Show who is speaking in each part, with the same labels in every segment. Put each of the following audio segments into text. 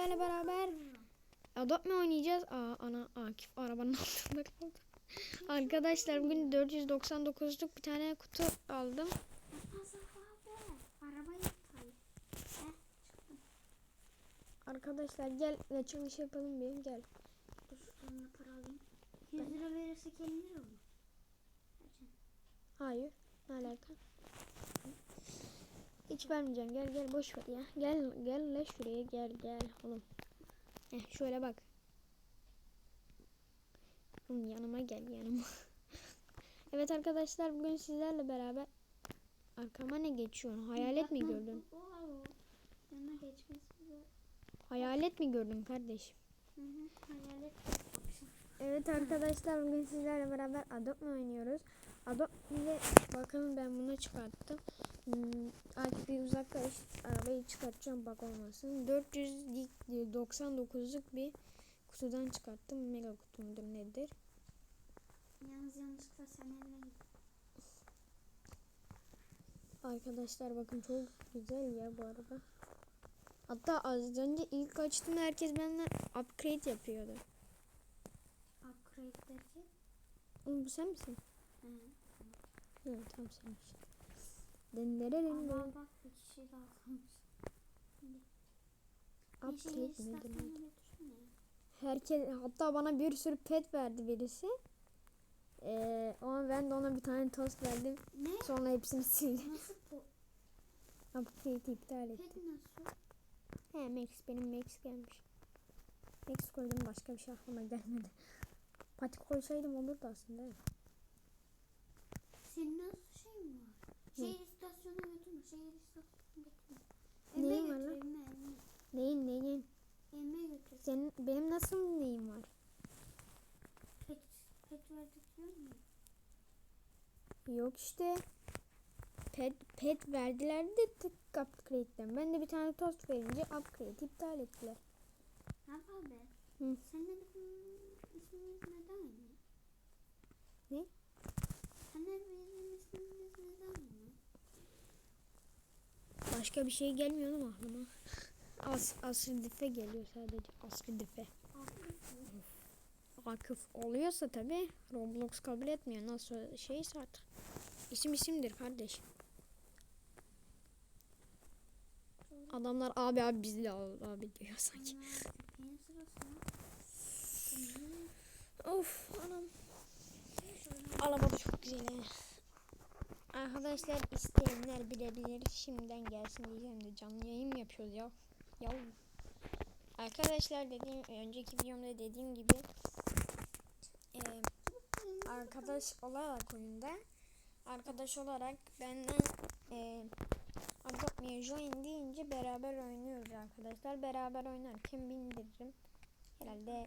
Speaker 1: sizlerle beraber Adopt mi oynayacağız? Aa, ana Akif arabanın altında kaldı. Arkadaşlar bugün 499'luk bir tane kutu aldım. Arkadaşlar gel açılış yapalım bir gel.
Speaker 2: Dur yanına para alayım. 100 lira verirsek 50 lira mı?
Speaker 1: Hayır. Ne alaka? Hiç vermeyeceğim. Gel gel boş ver ya. Gel gel la şuraya gel gel oğlum. Heh, şöyle bak. Oğlum yanıma gel yanıma. evet arkadaşlar bugün sizlerle beraber arkama ne geçiyorsun? Hayalet mi gördün? Hayalet mi gördün kardeşim?
Speaker 2: Hı hı. Hayalet.
Speaker 1: Evet arkadaşlar bugün sizlerle beraber Adopt oynuyoruz? Adopt ile bakalım ben bunu çıkarttım. Hmm, Akif bir uzaklaş arabayı çıkartacağım bak olmasın. 499'luk bir kutudan çıkarttım. Mega kutu mudur nedir?
Speaker 2: Yalnız yanlışlıkla sen eline git.
Speaker 1: Arkadaşlar bakın çok güzel ya bu araba. Hatta az önce ilk açtım herkes benden upgrade yapıyordu.
Speaker 2: Upgrade derken.
Speaker 1: Oğlum bu sen misin?
Speaker 2: Hı.
Speaker 1: Evet tamam senmiş. Denlerelim
Speaker 2: Ama bak bir kişi daha kalmış.
Speaker 1: Upgrade
Speaker 2: istasyona
Speaker 1: nedir?
Speaker 2: götürsene.
Speaker 1: Herkes hatta bana bir sürü pet verdi birisi. Ee, ama ben de ona bir tane tost verdim.
Speaker 2: Ne?
Speaker 1: Sonra hepsini sildim.
Speaker 2: Nasıl bu?
Speaker 1: Upgrade'i iptal
Speaker 2: Pet
Speaker 1: ettim.
Speaker 2: nasıl?
Speaker 1: He Max benim Max gelmiş. Max koydum başka bir şey aklıma gelmedi. Pati koysaydım olurdu aslında.
Speaker 2: Senin nasıl şey mi var?
Speaker 1: Ne? Neyin var lan? Neyin neyin?
Speaker 2: Emme götür.
Speaker 1: Senin benim nasıl neyim var?
Speaker 2: Pet, pet verdik diyor mu?
Speaker 1: Yok işte. Pet, pet verdiler de tık upgrade'den. Ben de bir tane tost verince upgrade iptal ettiler.
Speaker 2: Yapar be?
Speaker 1: Hı.
Speaker 2: Bizim ismimiz neden aynı?
Speaker 1: Ne?
Speaker 2: Bizim ismimiz neden aynı?
Speaker 1: Başka bir şey gelmiyor mu aklıma? As, asridife geliyor sadece. Asridife. Akıf oluyorsa tabi Roblox kabul etmiyor. Nasıl şeyse artık. İsim isimdir kardeş. Adamlar abi abi biz de abi, diyor sanki. Of anam. Araba çok güzel he. Arkadaşlar isteyenler bilebilir. Şimdiden gelsin diyeceğim de canlı yayın yapıyoruz ya? Ya. Arkadaşlar dediğim önceki videomda dediğim gibi e, arkadaş olarak oyunda arkadaş olarak benden e, Adopt Join deyince beraber oynuyoruz arkadaşlar. Beraber oynarken bindiririm. Herhalde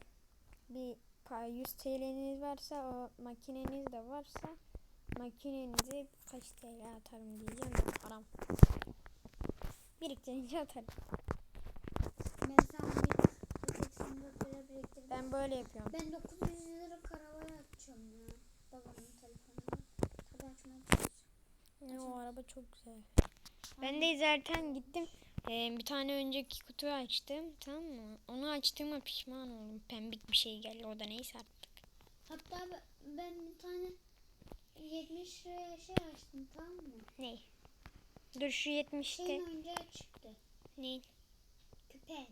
Speaker 1: bir pa- 100 TL'niz varsa o makineniz de varsa makinenize kaç TL atarım diyeceğim de param. Biriktirince atarım.
Speaker 2: Ben sana bir 84 lira biriktirdim.
Speaker 1: Ben böyle yapıyorum.
Speaker 2: Ben 900 lira karavana atacağım ya. Babamın telefonuna. Tabii açmaya.
Speaker 1: Ya, o araba çok güzel. Ben de zaten gittim. Ee, bir tane önceki kutuyu açtım. Tamam mı? Onu açtığıma pişman oldum. Pembik bir şey geldi. O da neyse artık.
Speaker 2: Hatta be- ben bir tane 70 liraya şey açtım tamam mı?
Speaker 1: Ne? Dur şu 70'te.
Speaker 2: Şeyin oyuncağı çıktı.
Speaker 1: Ne?
Speaker 2: Küpe.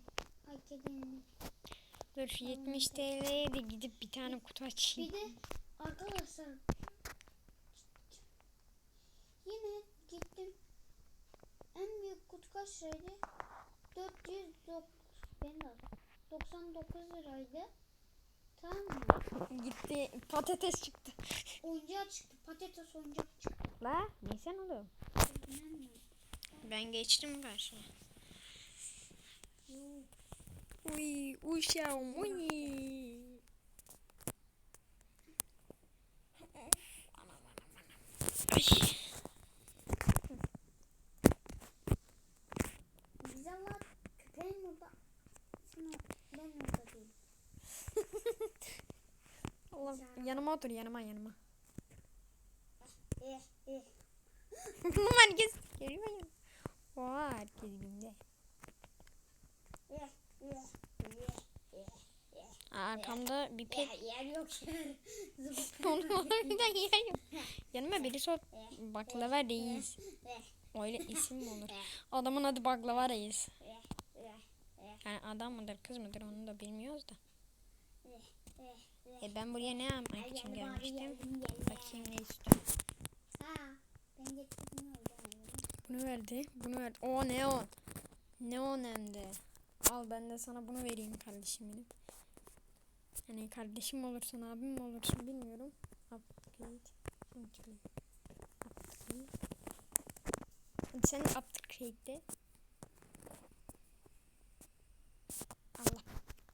Speaker 2: Ay kedinin.
Speaker 1: Dur şu 70 TL'ye de gidip bir tane kutu açayım.
Speaker 2: Bir de arkadaşlar yine gittim. En büyük kutu kaç liraydı? 409 ben de aldım. 99 liraydı. Tamam mı?
Speaker 1: Gitti patates çıktı.
Speaker 2: Oyuncağı çıktı. Patates oyuncak çıktı.
Speaker 1: La neysen oğlum.
Speaker 2: Bilmem ne.
Speaker 1: Ben geçtim karşıya. Uy uşağım uy. Ay.
Speaker 2: Güzel lan. Köpeğin burada. Değilim.
Speaker 1: Allah yanıma otur yanıma yanıma.
Speaker 2: Eh eh.
Speaker 1: herkes geliyor ya. Oha herkes bindi.
Speaker 2: Eh
Speaker 1: Arkamda bir pet
Speaker 2: Yer yok.
Speaker 1: Oğlum harbiden yer yok. Yanıma biri sor. Baklava reis. Öyle isim mi olur? Adamın adı baklava reis. Yani adam mıdır kız mıdır onu da bilmiyoruz da. E ben buraya ne yapmak için gelmiştim? Bakayım ne
Speaker 2: oradan.
Speaker 1: Bunu verdi. Bunu verdi. O neon. Neon hem de. Al ben de sana bunu vereyim kardeşim benim. Yani kardeşim olursun abim mi olursun bilmiyorum. Upgrade. Upgrade. Sen upgrade de. Allah.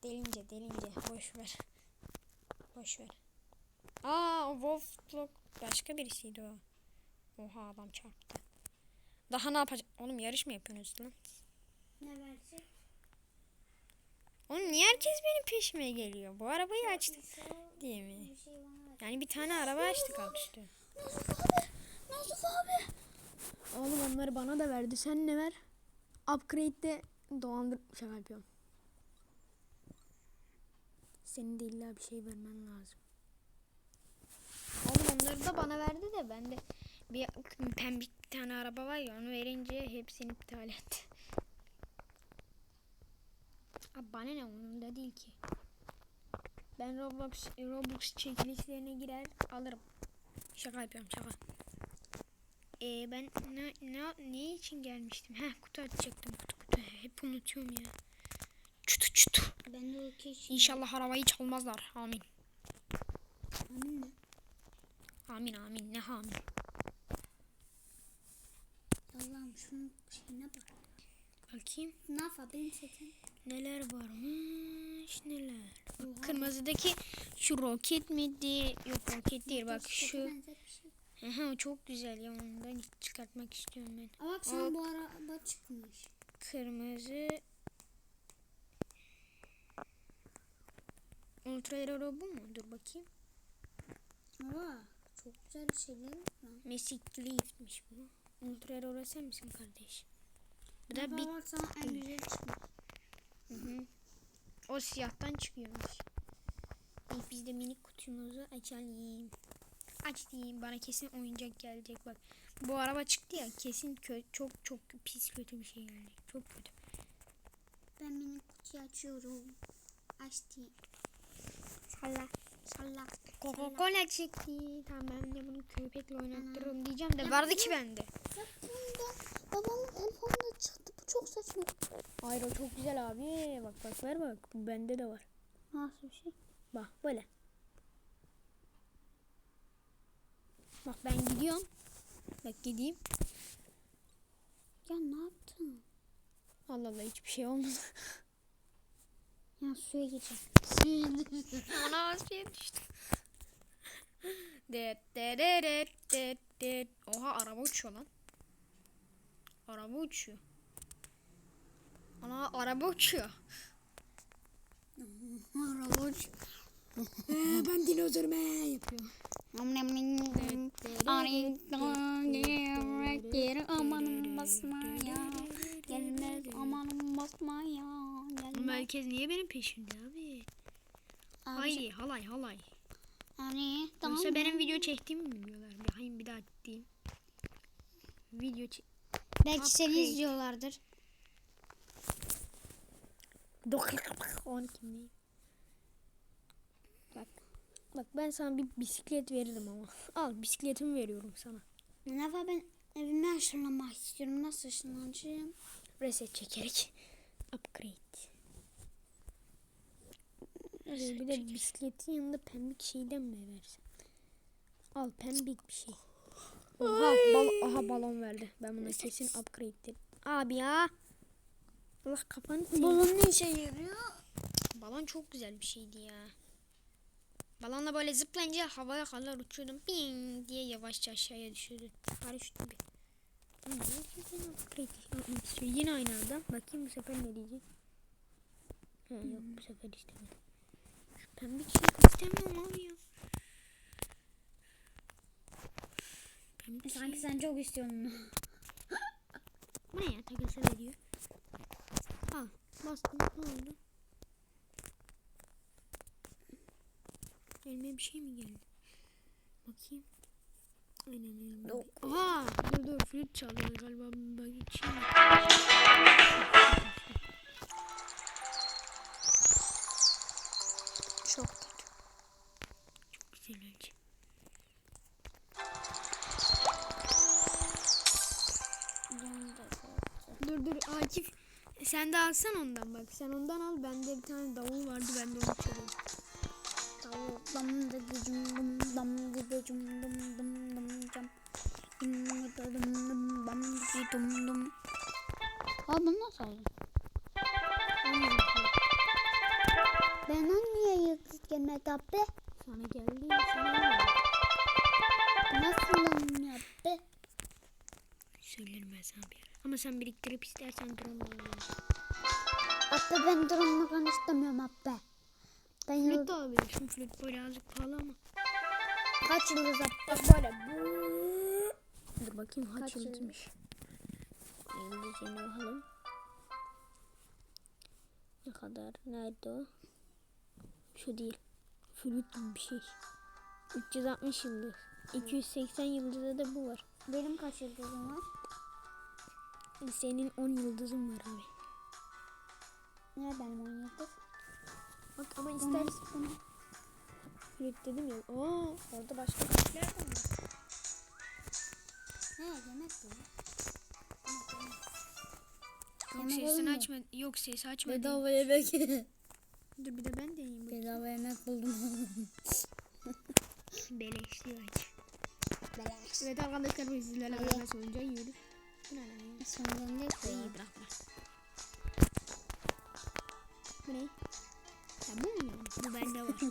Speaker 1: Delince delince. Boş ver. Boş ver. Aa o Wolf Block başka birisiydi o. Oha adam çarptı. Daha ne yapacak? Oğlum yarış mı yapıyorsunuz lan?
Speaker 2: Ne verecek?
Speaker 1: Oğlum niye herkes benim peşime geliyor? Bu arabayı açtık
Speaker 2: İso
Speaker 1: diye mi?
Speaker 2: bir şey.
Speaker 1: Yani bir tane araba açtık alt üstü.
Speaker 2: Nazif abi. Nazif abi.
Speaker 1: Oğlum onları bana da verdi. Sen ne ver? Upgrade'de dolandır... Şaka yapıyorum. Senin de illa bir şey vermen lazım. Oğlum onları da bana verdi de ben de bir pembik bir tane araba var ya onu verince hepsini iptal etti. Abi bana ne onun da değil ki. Ben Roblox, Roblox çekilişlerine girer alırım. Şaka yapıyorum şaka. Ee, ben ne, ne, ne için gelmiştim? Heh kutu açacaktım kutu kutu. Hep unutuyorum ya.
Speaker 2: Ben de o keşke.
Speaker 1: İnşallah arabayı çalmazlar. Amin.
Speaker 2: Amin mi?
Speaker 1: Amin amin. Ne amin.
Speaker 2: Allah'ım şunun şeyine bak.
Speaker 1: Bakayım
Speaker 2: Ne yapayım setin?
Speaker 1: neler varmış neler.
Speaker 2: Oha.
Speaker 1: kırmızıdaki şu roket miydi? Yok roket değil bak şu.
Speaker 2: Şey.
Speaker 1: Aha, o çok güzel ya onu da çıkartmak istiyorum ben.
Speaker 2: Aa, bak sana bu araba çıkmış.
Speaker 1: Kırmızı. Ultra Aero bu mu? Dur bakayım.
Speaker 2: Aa, çok güzel şeyler var.
Speaker 1: Magic Lift'miş bu. Ultra Aero sen misin kardeş? Bu da bir
Speaker 2: bak sana en güzel çıkmış.
Speaker 1: Hı hı. O siyahtan çıkıyormuş. İlk biz de minik kutumuzu açalım. Aç diyeyim bana kesin oyuncak gelecek bak. Bu araba çıktı ya kesin kö çok çok pis kötü bir şey gelecek. Çok kötü.
Speaker 2: Ben minik kutuyu açıyorum. Açtım.
Speaker 1: Salla.
Speaker 2: Salla.
Speaker 1: Coca-Cola çıktı. Tamam ben de bunu köpekle oynattırırım diyeceğim de vardı ki bende.
Speaker 2: Bundan babamın telefonunda çıktı. Bu çok saçma.
Speaker 1: Hayır o çok güzel abi. Bak bak ver bak. Bu bende de var.
Speaker 2: Nasıl bir şey?
Speaker 1: Bak böyle. Bak ben gidiyorum. Bak gideyim.
Speaker 2: Ya ne yaptın?
Speaker 1: Allah Allah hiçbir şey olmadı.
Speaker 2: Ya suya düştüm.
Speaker 1: Ana suya düştü. Det det det det det. Oha araba uçuyor lan. Araba uçuyor. Ana araba uçuyor.
Speaker 2: Araba uç.
Speaker 1: Ee, ben dinozor me yapıyor.
Speaker 2: Nam nam nam. Araydan gerektir amanım basmaya. Gelmez amanım basmaya.
Speaker 1: Ama
Speaker 2: Gelmez.
Speaker 1: herkes niye benim peşimde abi?
Speaker 2: Abi,
Speaker 1: Haydi halay halay.
Speaker 2: Hani tamam.
Speaker 1: Yoksa benim video çektiğimi mi biliyorlar? Bir hayır bir daha diyeyim. Video çek.
Speaker 2: Belki seni
Speaker 1: Upgrade.
Speaker 2: izliyorlardır.
Speaker 1: 12 mi? Bak. Bak ben sana bir bisiklet veririm ama. Al bisikletimi veriyorum sana.
Speaker 2: Ne var ben evime aşırlamak istiyorum. Nasıl aşırlanacağım?
Speaker 1: Reset çekerek. Upgrade. Ee, bir de bisikletin yanında pembik şeyden mi versin? Al pembik bir şey. Oha, bal aha balon verdi. Ben buna kesin upgrade dedim. Abi ya. Allah kafanı seveyim.
Speaker 2: Balon ne işe yarıyor?
Speaker 1: Balon çok güzel bir şeydi ya. Balonla böyle zıplayınca havaya kadar uçuyordum. Ping diye yavaşça aşağıya düşüyordu. Paraşüt gibi. Yine aynı adam. Bakayım bu sefer ne diyecek. Ha, yok bu sefer istemiyorum. Şu pembe şey istemiyorum abi ya. Pembe.
Speaker 2: Sanki sen çok istiyorsun.
Speaker 1: Bu ne ya? Takılsa veriyor. Al. Bastım. Ne oldu? Elime bir şey mi geldi? Bakayım. Aynen elime.
Speaker 2: Yok.
Speaker 1: Aha! Dur dur flüt çalıyor galiba. Bakayım.
Speaker 2: Çok kötü.
Speaker 1: Güzel.
Speaker 2: Benim de kötü.
Speaker 1: Dur dur Akif. Sen de alsan ondan bak. Sen ondan al. Bende bir tane davul vardı. Ben de onu çalıyorum.
Speaker 2: Tavuk dam dedi cum dum dam cum dum dum dum Aa bunu nasıl aldın? Bana niye yüksek gelmedi abi?
Speaker 1: Sana geldi. Sana.
Speaker 2: Nasıl anlıyor abi?
Speaker 1: Söylerim ben sana bir. Ama sen biriktirip istersen drone alabilirsin.
Speaker 2: Abi ben durumdan istemiyorum abi. Ben
Speaker 1: Flüt de alabilirsin. Flüt birazcık pahalı ama.
Speaker 2: kaç yıldız abi?
Speaker 1: Bak böyle. Dur bakayım
Speaker 2: kaç
Speaker 1: yıldızmış. Yıldızına bakalım. Ne kadar? Nerede o? Şu değil. Flüt gibi bir şey. 360 yıldız. 280 yıldızda da bu var.
Speaker 2: Benim kaç yıldızım var?
Speaker 1: Senin 10 yıldızın var abi.
Speaker 2: Ne benim 10 yıldız?
Speaker 1: Bak ama
Speaker 2: İster
Speaker 1: ister flüt dedim ya. Oo, orada başka
Speaker 2: bu.
Speaker 1: Yok
Speaker 2: Yemek
Speaker 1: sesini
Speaker 2: olmuyor.
Speaker 1: açma. Yok sesi açma.
Speaker 2: Bedava yemek.
Speaker 1: Dur bir de ben deneyeyim. bakayım.
Speaker 2: Bedava yemek buldum.
Speaker 1: Beleşli aç. Evet arkadaşlar biz sizlerle beraber sonuca yiyoruz. Bu ne lan ya?
Speaker 2: Sonra ne
Speaker 1: İyi
Speaker 2: koyayım?
Speaker 1: bırak bırak. Bu ne? Ya bu mu yani? Bu bende var.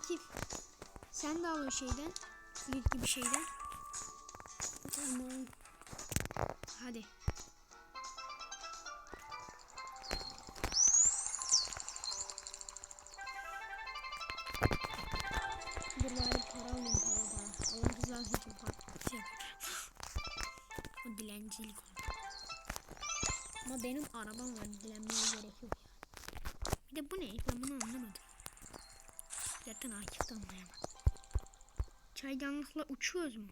Speaker 1: Akif. Sen de al o şeyden. Flüt gibi şeyden.
Speaker 2: Tamam.
Speaker 1: Hadi. Dur bari para alayım para para. Allah rızası için para. O dilencilik oldu. Ama benim arabam var dilenmeye gerek yok ya. Bir de bu ne? Ben bunu anlamadım. Zaten Akif de anlayamadı. Çaydanlıkla uçuyoruz mu?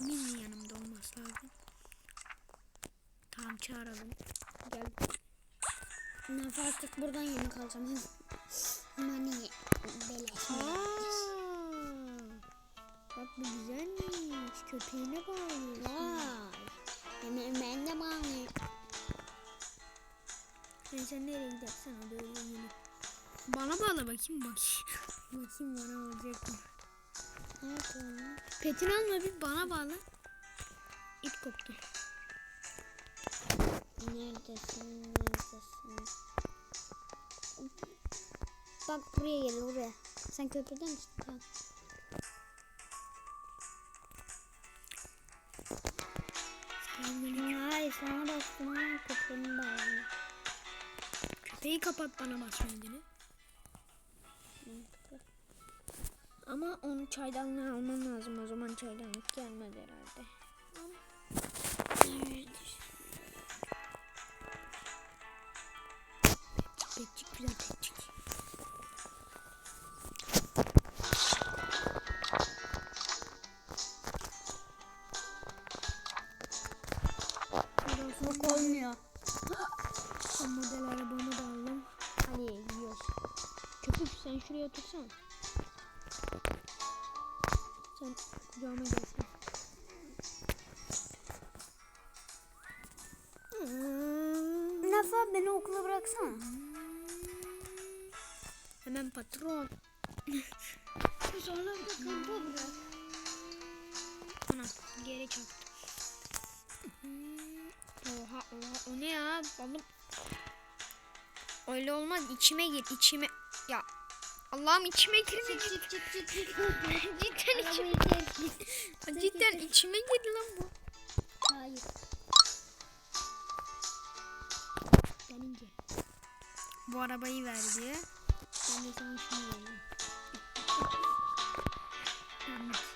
Speaker 1: Mi yanımda olması lazım? Tamam çağıralım. Gel.
Speaker 2: Ne artık buradan yemek alacağım. Nani beleş.
Speaker 1: Bak bu güzelmiş. Köpeğine bağlıyorsun.
Speaker 2: Vay. Yemeğim ben de bana.
Speaker 1: Sen, sen nereye gidersen o da öyle yeni. Bana bağla bakayım bak. bakayım bana olacak mı? Petini alma bir bana bağla. İp koptu.
Speaker 2: Neredesin? Neredesin? Bak buraya gel buraya. Sen köprüden misin? Tamam. Hayır sana bastım köprünün bağlı.
Speaker 1: Köpeği kapat bana basma Ama onu çaydanlığa alman lazım. O zaman çaydanlık gelmez herhalde. Petçik güzel petçik.
Speaker 2: Yok olmuyor.
Speaker 1: Son model arabamı da aldım. Hadi gidiyoruz. Köpük sen şuraya otursan. Sen kucağıma gelsin.
Speaker 2: Nafa beni okula bıraksana.
Speaker 1: Hemen patron.
Speaker 2: Sonra da kampa bırak.
Speaker 1: Anam geri çaktı. Oha oha o ne ya balım. Öyle olmaz içime gir içime. Allah'ım içime girdi.
Speaker 2: Çık çık çık çık.
Speaker 1: Cidden içime.
Speaker 2: Çek.
Speaker 1: Cidden içime girdi lan bu.
Speaker 2: Hayır. seninki.
Speaker 1: Bu arabayı ver diye. Ben de sana şunu vereyim.
Speaker 2: Evet.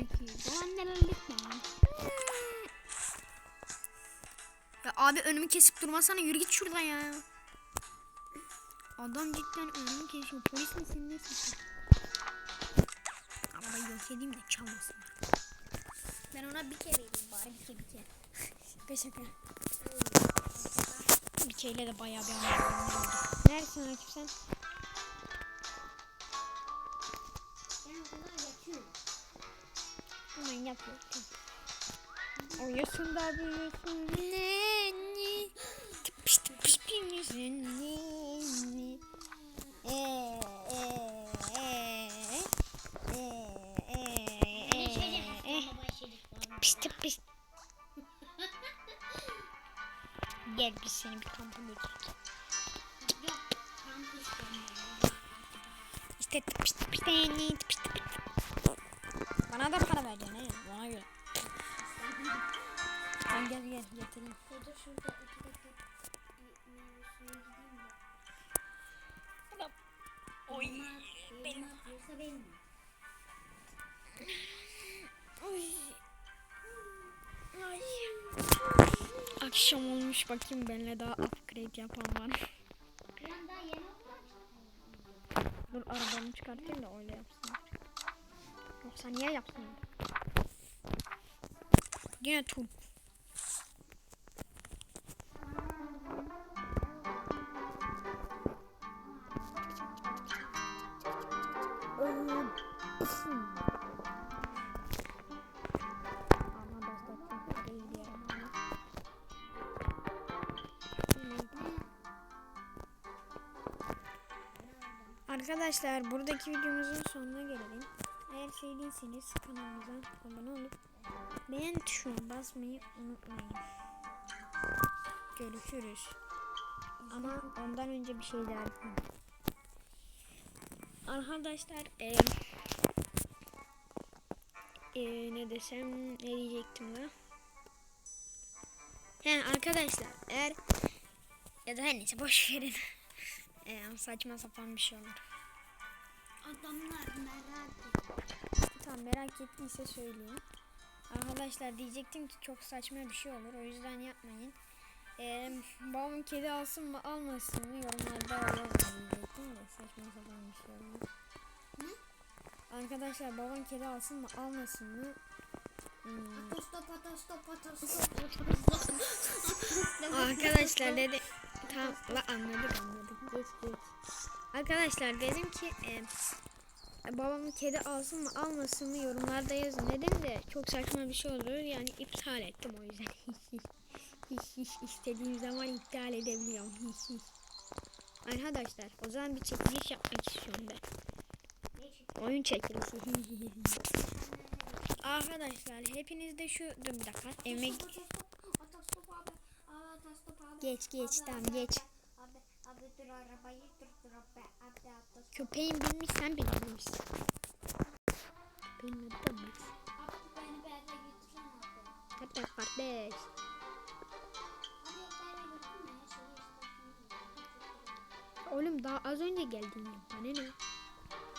Speaker 1: Ki dolandırıldık mı? Ya abi önümü kesip durmasana yürü git şuradan ya. Adam cidden önümü kesiyor. Polis misin nesin? Arabayı yok edeyim de çalmasın. Ben ona bir kere vereyim bari bir kere bir kere. şaka şaka. Bir kereyle de bayağı bir anlamlı oldu. Neredesin Akif sen?
Speaker 2: Ben kadar yatıyorum.
Speaker 1: Hemen yapıyorum. Oyuyorsun da büyüyorsun. Ne ne? Tıpış tıpış büyüyorsun. Ne ne? Eee eee eee eee Tıpış tıpış. Gel biz seni bir kampa götürelim. İşte tıpış tıpış tıpış tıpış. Gel gel getireyim.
Speaker 2: Dur şurada iki dakika bir meyve suya gideyim de.
Speaker 1: Oy
Speaker 2: Benim benim.
Speaker 1: Oy. Ay. Akşam olmuş bakayım benimle daha upgrade yapan var. Dur arabamı çıkartayım da öyle yapsınlar. Yoksa niye yapsınlar? Yine tur. Arkadaşlar buradaki videomuzun sonuna gelelim. Eğer sevdiyseniz kanalımıza abone olup beğen tuşuna basmayı unutmayın. Görüşürüz. Ama ondan önce bir şey daha. Arkadaşlar e, e, ne desem ne diyecektim da. He arkadaşlar eğer ya da her neyse boş verin. E, saçma sapan bir şey olur.
Speaker 2: Adamlar merak ediyor.
Speaker 1: Tamam merak ettiyse söyleyeyim. Arkadaşlar diyecektim ki çok saçma bir şey olur. O yüzden yapmayın. Ee, babam kedi alsın mı almasın mı yorumlarda yazın diyecektim de saçma sapan bir şey.
Speaker 2: Ne?
Speaker 1: Arkadaşlar babam kedi alsın mı almasın mı? Hmm. Arkadaşlar dedi tamam la anladık anladık geç geç. Arkadaşlar dedim ki e, babam kedi alsın mı almasın mı yorumlarda yazın dedim de çok saçma bir şey olur yani iptal ettim o yüzden. Hiç hiç istediğim zaman iptal edebiliyorum. Hiç hiç. Arkadaşlar o zaman bir çekiliş yapmak istiyorum ben. Oyun çekilişi. Arkadaşlar hepiniz de şu dur bir dakika evime geç geç tamam geç.
Speaker 2: Abi abi dur arabayı
Speaker 1: Köpeğin bilmiş sen bilmemişsin. Köpeğin adı da Max. Hatta kardeş. Oğlum daha az önce geldin ya. Bana ne?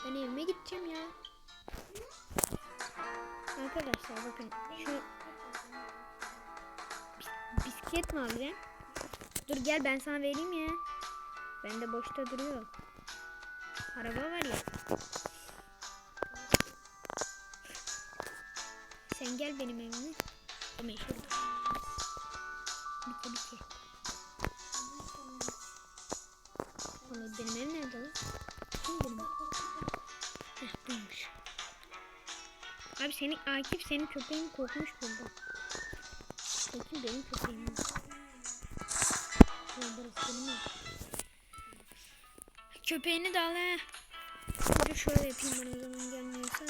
Speaker 1: Ben evime gideceğim ya. Arkadaşlar bakın şu bis- bisiklet mi alacağım? Dur gel ben sana vereyim ya. Bende boşta duruyor. Araba var ya. Sen gel benim evime. O meşhur. Bitti bitti. Vallahi benim evim nerede lan? Kim benim ev? Heh buymuş. Abi senin Akif senin köpeğin kokmuş burada. Bakayım benim köpeğim. Ya burası benim ev. Köpeğini de al he. Şöyle yapayım ben o zaman gelmiyorsa.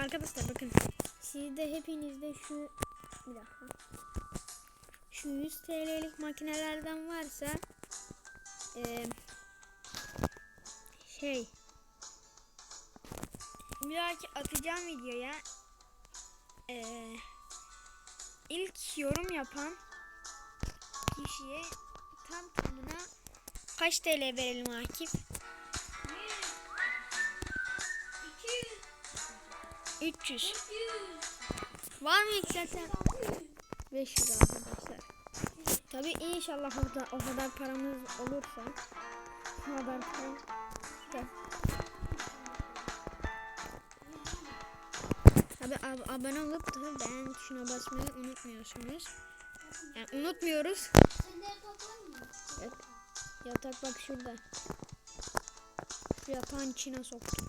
Speaker 1: Arkadaşlar bakın. Sizde hepinizde şu bir dakika. şu 100 TL'lik makinelerden varsa eee, şey bir dahaki atacağım videoya eee, ilk yorum yapan kişiye tam tamına kaç TL verelim Akif? 300. Var mı zaten? 500 arkadaşlar. Tabi inşallah o kadar, o kadar paramız olursa. O kadar. Tabi ab- abone olup da beğen tuşuna basmayı unutmuyorsunuz. Yani unutmuyoruz. Evet. Yatak bak şurada. Şu yatağın içine soktum.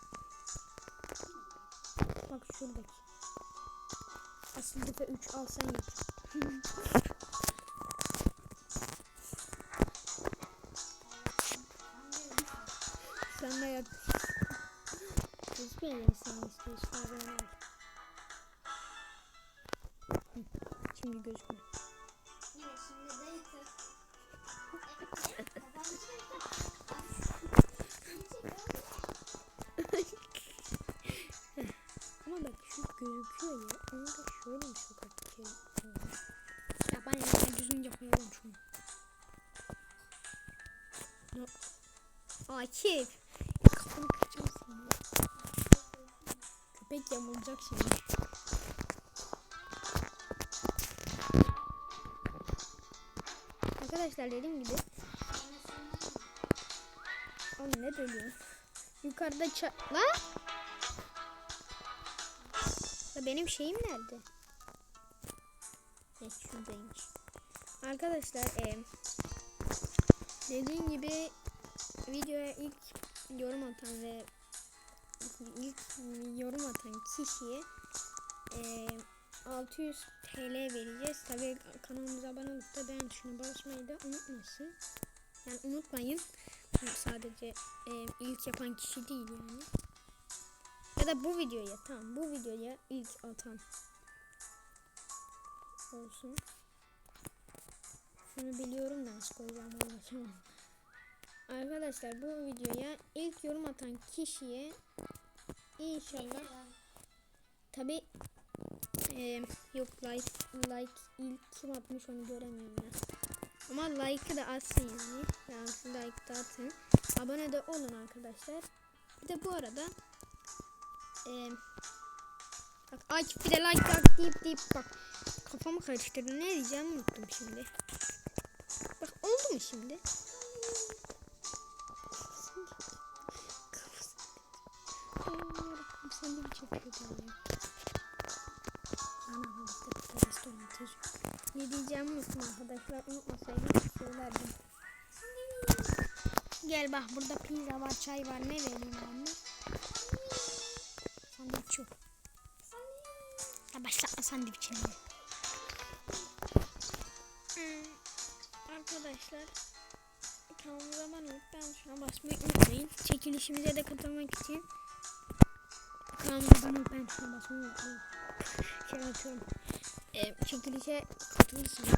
Speaker 1: Bak şuradaki. Asil defa 3 alsan yeter. Sen de yat. Hiçbir yere sen istiyorsun. Şimdi gözükme. Akif. Kafanı kıracağım seni. Köpek yamulacak şimdi. Arkadaşlar dediğim gibi. Oğlum ne bölüyorsun? Yukarıda ça... Lan! Ya benim şeyim nerede? Evet şuradaymış. Arkadaşlar e, dediğim gibi videoya ilk yorum atan ve ilk yorum atan kişiye e, 600 TL vereceğiz. Tabii kanalımıza abone olup da beğen tuşuna basmayı da unutmasın. Yani unutmayın. Sadece e, ilk yapan kişi değil yani. Ya da bu videoya tamam bu videoya ilk atan olsun. Şunu biliyorum da nasıl koyacağım. Arkadaşlar bu videoya ilk yorum atan kişiye inşallah tabi yok like like ilk kim atmış onu göremiyorum ben. Ama like'ı da atsın yani. Yani like da atın. Abone de olun arkadaşlar. Bir de bu arada ee, bak Akif bir de like at deyip deyip bak kafamı karıştırdı. Ne diyeceğimi unuttum şimdi. Bak oldu mu şimdi? Çok kötü oluyor. Ana de restoran Ne diyeceğimi unuttum arkadaşlar. Unutmasaydım söylerdim. Gel bak burada pizza var, çay var. Ne vereyim anne? Sandviç yok. Ya başlatma sandviçini. Hmm, arkadaşlar kanalımıza abone olup şuna basmayı unutmayın. Çekilişimize de katılmak için kanalımıza abone olup ben basmayı unutmayın. şey atıyorum. Ee, çekilişe katılırsınız.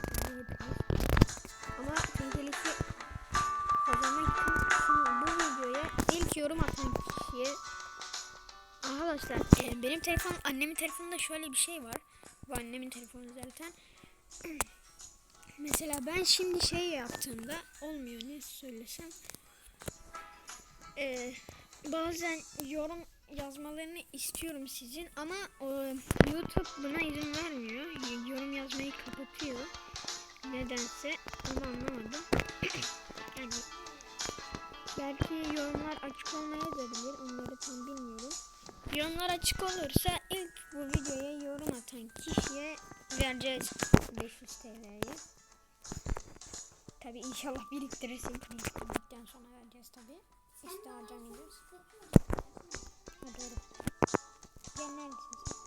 Speaker 1: Ama çekilişi kazanmak için şimdi bu videoya ilk yorum atan kişiye Arkadaşlar e, benim telefon annemin telefonunda şöyle bir şey var. Bu annemin telefonu zaten. Mesela ben şimdi şey yaptığımda olmuyor ne söylesem. E, bazen yorum yazmalarını istiyorum sizin ama o, YouTube buna izin vermiyor. Yorum yazmayı kapatıyor. Nedense onu anlamadım. yani belki yorumlar açık olmayabilir. Onları tam bilmiyorum. Yorumlar açık olursa ilk bu videoya yorum atan kişiye vereceğiz 500 TL'yi. Tabi inşallah biriktirirsek biriktirdikten sonra vereceğiz tabi. İşte harcamayacağız. Doğru. Gel neredesin sen?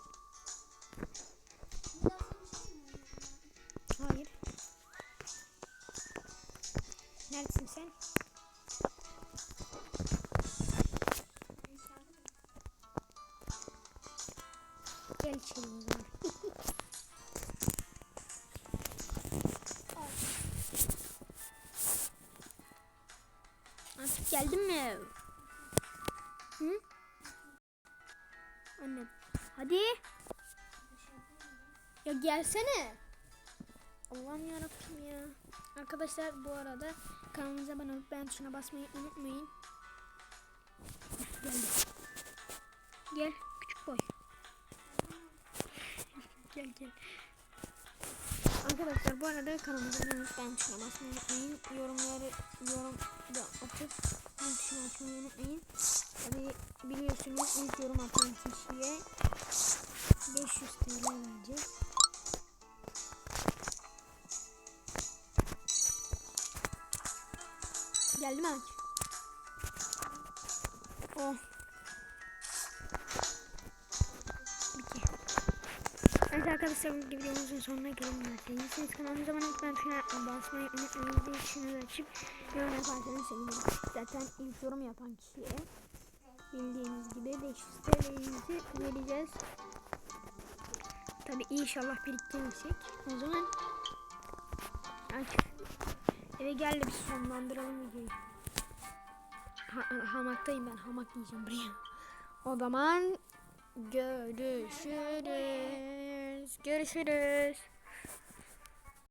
Speaker 1: Hayır. Neredesin sen? Gel içeri o zaman.
Speaker 2: Artık mi? Hadi.
Speaker 1: Ya gelsene. Allah'ım yarabbim ya. Arkadaşlar bu arada kanalımıza abone olup beğen tuşuna basmayı unutmayın.
Speaker 2: Geldi. Gel küçük boy.
Speaker 1: Gel gel. Arkadaşlar bu arada kanalımıza abone olup beğen tuşuna basmayı unutmayın. Yorumları yorum da atıp beğen tuşuna açmayı unutmayın. Tabi biliyorsunuz ilk yorum atan kişiye 500 TL vereceğiz. Geldi mi aç? Oh. Bitti. Evet arkadaşlar bu videomuzun sonuna gelin. Değilseniz kanalımıza abone ben tuşuna basmayı unutmayın. Tuşunu açıp yorum yaparsanız sevinirim. Zaten ilk yorum yapan kişiye bildiğiniz gibi 500 TL'mizi vereceğiz. Tabi inşallah biriktirirsek. O zaman. Eve gel de bir sonlandıralım videoyu. Ha, hamaktayım ben. Hamak diyeceğim buraya. O zaman görüşürüz. Görüşürüz.